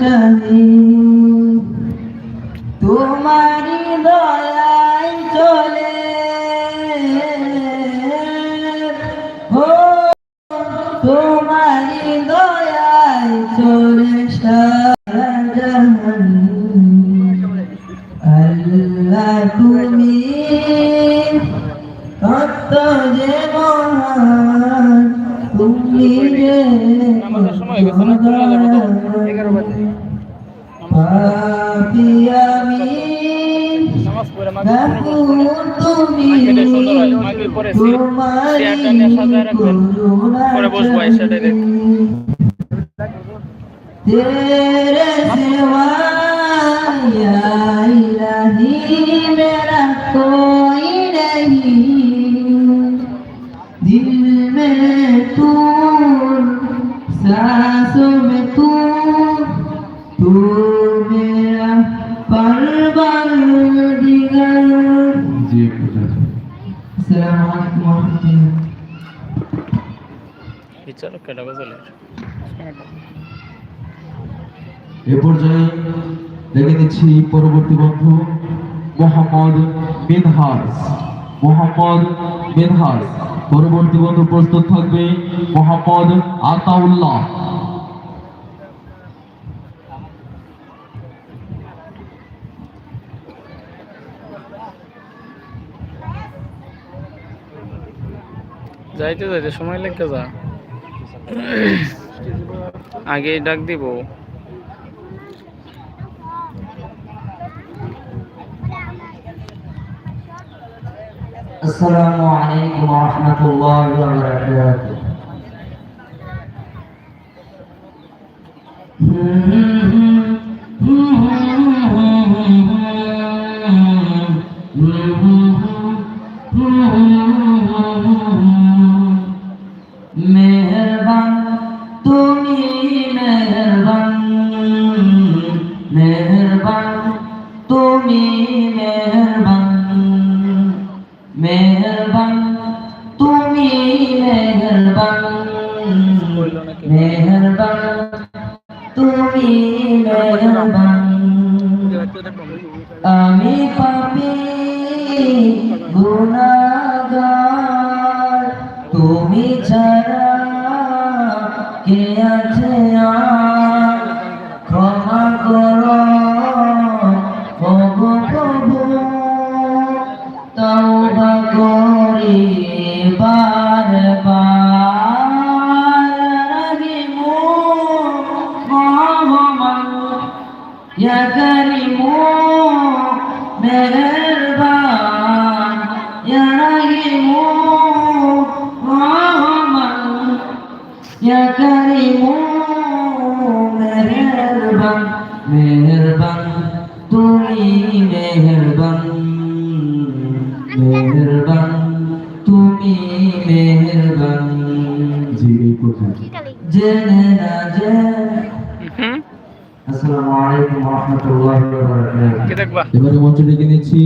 চাহি তোমারি দয়াই চলে। ও তোমারি দয়াই চলে আল্লাহ তুমি কত যে মহান তুমি যে আমাদের সময় গেছে না চলে যাবে তো এগারো বাজে পাপি আমি নামাজ পড়ে মাগরিব গাফুর তুমি মাইকেটা সুন্দর হয়, মাইকের পরে সি- চেয়ারটা নিয়ে সাজায় রাখবেন। পরে বসবো, এসে এটা দেখবো। तेरे सिवा या सांसों में तू तू मेरा परवार दिगर जी अस्सलाम वालेकुम वरहमतुल्लाह কেটা গজল এ পর্যায়ে দেখে নিচ্ছি পরবর্তী বন্ধু মোহাম্মদ মিনহাজ। মোহাম্মদ মিনহাজ। পরবর্তী বন্ধু প্রস্তুত থাকবে মোহাম্মদ আতাউল্লাহ। যাইতে যাইতে সময় লাগতে যা আগেই ডাক দিব আসসালামু আলাইকুম ওয়া রাহমাতুল্লাহি ওয়া বারাকাতুহু Mm-hmm. মেহরবান, তুমি মেহরবান মেহরবান, তুমি মেহরবান মেহরবান, তুমি মেহরবান মেহরবান, তুমি মেহরবান। আমি পাপি তুমি ছাড়া কে আছে ক্ষমা করো। ওগো প্রভু, তওবা করি বারবার। রহিমু রহমান ইয়া করিমু মেহরবান ইয়া করিমু মেহরবান মেহরবান তুমি মেহরবান মেহরবান তুমি মেহরবান জি এই পর্যায়ে জেনে না জেনে। আসসালামু আলাইকুম ওয়া রাহমাতুল্লাহি ওয়া বারাকাতুহু। এবারে মঞ্চে ডেকে নিচ্ছি